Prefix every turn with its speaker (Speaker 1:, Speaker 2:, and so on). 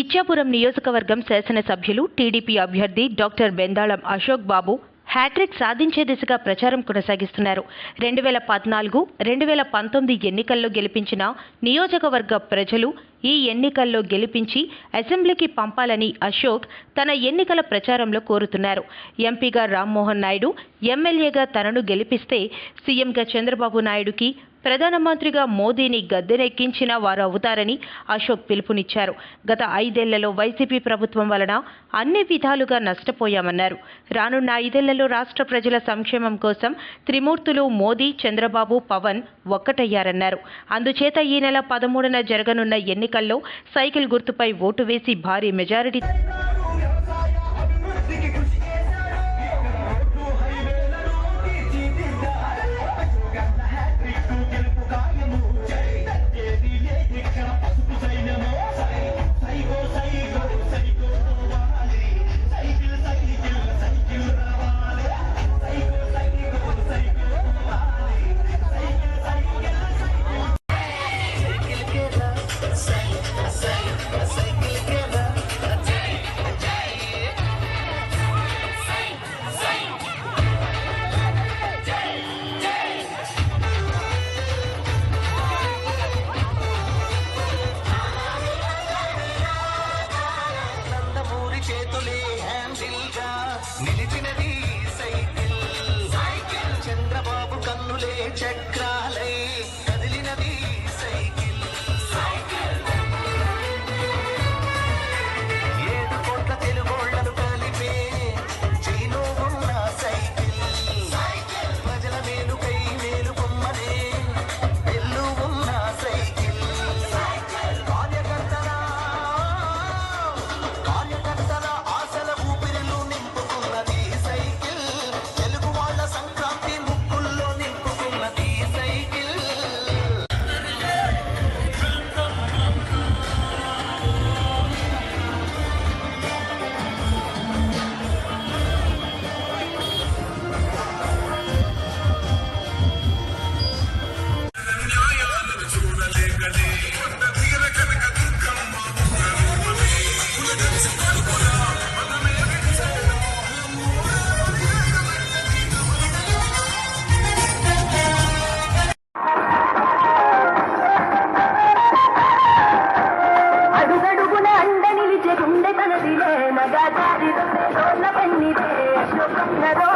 Speaker 1: ఇచ్చాపురం నియోజకవర్గం శాసనసభ్యులు టీడీపీ అభ్యర్థి doctor Bendalam Ashok Babu hat trick సాధించే దిశగా ప్రచారం కొనసాగిస్తున్నారు. రెండు వేల పద్నాలుగు రెండు వేల పంతొమ్మిది ఎన్నికల్లో గెలిపించిన నియోజకవర్గ ప్రజలు ఈ ఎన్నికల్లో గెలిపించి అసెంబ్లీకి పంపాలని అశోక్ తన ఎన్నికల ప్రచారంలో కోరుతున్నారు. ఎంపీగా రామ్మోహన్ నాయుడు ఎమ్మెల్యేగా తనను గెలిపిస్తే సీఎంగా చంద్రబాబు నాయుడుకి ప్రధానమంత్రిగా మోదీని గద్దెనెక్కించిన వారు అవుతారని అశోక్ పిలుపునిచ్చారు. గత ఐదేళ్ళలో వైసీపీ ప్రభుత్వం వలన అన్ని విధాలుగా నష్టపోయామన్నారు. రానున్న ఐదేళ్ళలో రాష్ట్ర ప్రజల సంక్షేమం కోసం త్రిమూర్తులు మోదీ చంద్రబాబు పవన్ ఒక్కటయ్యారన్నారు. అందుచేత ఈ నెల పదమూడున జరగనున్న ఎన్నికల్లో సైకిల్ గుర్తుపై ఓటు వేసి భారీ మెజారిటీ
Speaker 2: காலை Meadow.